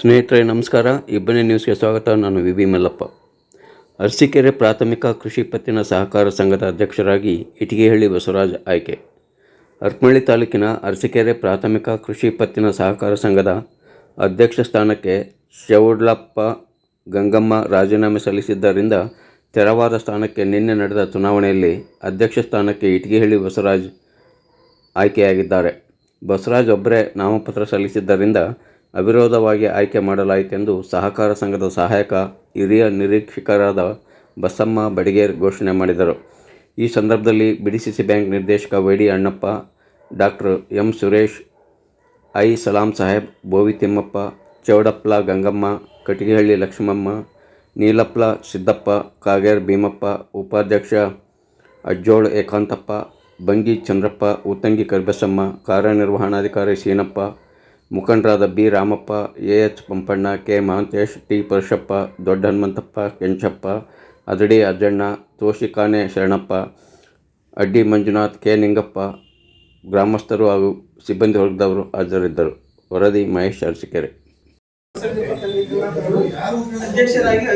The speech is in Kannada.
ಸ್ನೇಹಿತರೆ, ನಮಸ್ಕಾರ. ಇಬ್ಬನೇ ನ್ಯೂಸ್ಗೆ ಸ್ವಾಗತ. ನಾನು ವಿ. ವಿ. ಮಲ್ಲಪ್ಪ. ಅರಸೀಕೆರೆ ಪ್ರಾಥಮಿಕ ಕೃಷಿ ಪತ್ತಿನ ಸಹಕಾರ ಸಂಘದ ಅಧ್ಯಕ್ಷರಾಗಿ ಇಟಿಗೆಹಳ್ಳಿ ಬಸವರಾಜ್ ಆಯ್ಕೆ. ಅರ್ಕಮಳ್ಳಿ ತಾಲೂಕಿನ ಅರಸೀಕೆರೆ ಪ್ರಾಥಮಿಕ ಕೃಷಿ ಪತ್ತಿನ ಸಹಕಾರ ಸಂಘದ ಅಧ್ಯಕ್ಷ ಸ್ಥಾನಕ್ಕೆ ಶೌಡ್ಲಪ್ಪ ಗಂಗಮ್ಮ ರಾಜೀನಾಮೆ ಸಲ್ಲಿಸಿದ್ದರಿಂದ ತೆರವಾದ ಸ್ಥಾನಕ್ಕೆ ನಿನ್ನೆ ನಡೆದ ಚುನಾವಣೆಯಲ್ಲಿ ಅಧ್ಯಕ್ಷ ಸ್ಥಾನಕ್ಕೆ ಇಟಿಗೆಹಳ್ಳಿ ಬಸವರಾಜ್ ಆಯ್ಕೆಯಾಗಿದ್ದಾರೆ. ಬಸವರಾಜ್ ಒಬ್ಬರೇ ನಾಮಪತ್ರ ಸಲ್ಲಿಸಿದ್ದರಿಂದ ಅವಿರೋಧವಾಗಿ ಆಯ್ಕೆ ಮಾಡಲಾಯಿತೆಂದು ಸಹಕಾರ ಸಂಘದ ಸಹಾಯಕ ಹಿರಿಯ ನಿರೀಕ್ಷಕರಾದ ಬಸಮ್ಮ ಬಡಿಗೇರ್ ಘೋಷಣೆ ಮಾಡಿದರು. ಈ ಸಂದರ್ಭದಲ್ಲಿ ಬಿಡಿಸಿಸಿ ಬ್ಯಾಂಕ್ ನಿರ್ದೇಶಕ Y D Annappa doctor M. Suresh, I. Salam Saheb, Bovi Thimmappa, ಚೌಡಪ್ಲ Gangamma, Katigehalli Lakshmamma, ನೀಲಪ್ಲ Siddappa, Kager Bhimappa, ಉಪಾಧ್ಯಕ್ಷ ಅಜ್ಜೋಳ್ ಏಕಾಂತಪ್ಪ, ಬಂಗಿ ಚಂದ್ರಪ್ಪ, ಉತ್ತಂಗಿ ಕರ್ಬಸಮ್ಮ, ಕಾರ್ಯನಿರ್ವಹಣಾಧಿಕಾರಿ ಸೀನಪ್ಪ ಮುಖಂಡರಾದ B. Ramappa A. H. Pampanna K. Mahantesh T. Parashappa Dodda Hanumanthappa Kenchappa ಅದಡಿ ಅಜ್ಜಣ್ಣ ತೋಷಿಕಾನೆ Sharanappa ಅಡ್ಡಿ ಮಂಜುನಾಥ್ ಕೆ. ನಿಂಗಪ್ಪ ಗ್ರಾಮಸ್ಥರು ಹಾಗೂ ಸಿಬ್ಬಂದಿ ವರ್ಗದವರು ಹಾಜರಿದ್ದರು. ವರದಿ ಮಹೇಶ್ ಅರಸಿಕೆರೆ. ಅಧ್ಯಕ್ಷರಾಗಿ